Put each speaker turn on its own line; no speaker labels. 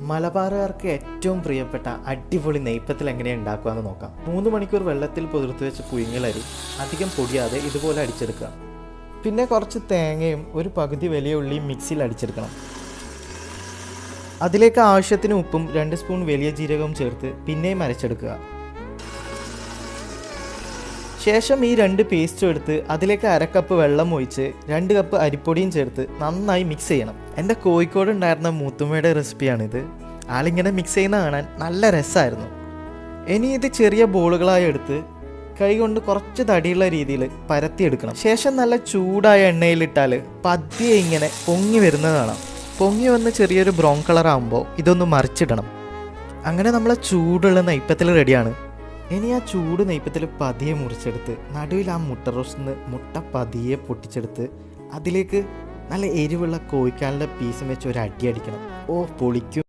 മലബാറുകാർക്ക് ഏറ്റവും പ്രിയപ്പെട്ട അടിപൊളി നെയ്പ്പത്തിൽ എങ്ങനെ ഉണ്ടാക്കുകയെന്ന് നോക്കാം. മൂന്ന് മണിക്കൂർ വെള്ളത്തിൽ പുതിർത്ത് വെച്ച പുഴുങ്ങലരി അധികം പൊടിയാതെ ഇതുപോലെ അടിച്ചെടുക്കുക. പിന്നെ കുറച്ച് തേങ്ങയും ഒരു പകുതി വലിയ ഉള്ളിയും മിക്സിയിൽ അടിച്ചെടുക്കണം. അതിലേക്ക് ആവശ്യത്തിന് ഉപ്പും രണ്ട് സ്പൂൺ വലിയ ജീരകവും ചേർത്ത് പിന്നെയും അരച്ചെടുക്കുക. ശേഷം ഈ രണ്ട് പേസ്റ്റും എടുത്ത് അതിലേക്ക് അരക്കപ്പ് കപ്പ് വെള്ളം ഒഴിച്ച് രണ്ട് കപ്പ് അരിപ്പൊടിയും ചേർത്ത് നന്നായി മിക്സ് ചെയ്യണം. എന്റെ കോഴിക്കോട് ഉണ്ടായിരുന്ന മൂത്തുമ്മയുടെ റെസിപ്പിയാണിത് ആളിങ്ങനെ മിക്സ് ചെയ്യുന്ന കാണാൻ നല്ല രസമായിരുന്നു. ഇനി ഇത് ചെറിയ ബോളുകളായി എടുത്ത് കൈ കൊണ്ട് കുറച്ച് തടിയുള്ള രീതിയിൽ പരത്തിയെടുക്കണം. ശേഷം നല്ല ചൂടായ എണ്ണയിലിട്ടാൽ പതിയെ ഇങ്ങനെ പൊങ്ങി വരുന്നത് കാണാം. പൊങ്ങി വന്ന് ചെറിയൊരു ബ്രൗൺ കളർ ആകുമ്പോൾ ഇതൊന്ന് മറിച്ചിടണം. അങ്ങനെ നമ്മളെ ചൂടുള്ള നൈപ്പത്തിൽ റെഡിയാണ് ഇനി ആ ചൂട് നെയ്പ്പത്തിൽ പതിയെ മുറിച്ചെടുത്ത് നടുവിൽ ആ മുട്ട റോസ്റ്റിന്ന് മുട്ട പതിയെ പൊട്ടിച്ചെടുത്ത് അതിലേക്ക് നല്ല എരിവുള്ള കോഴിക്കാലിന്റെ പീസും വെച്ച് ഒരു അടി അടിക്കണം. ഓ പൊളിക്കും.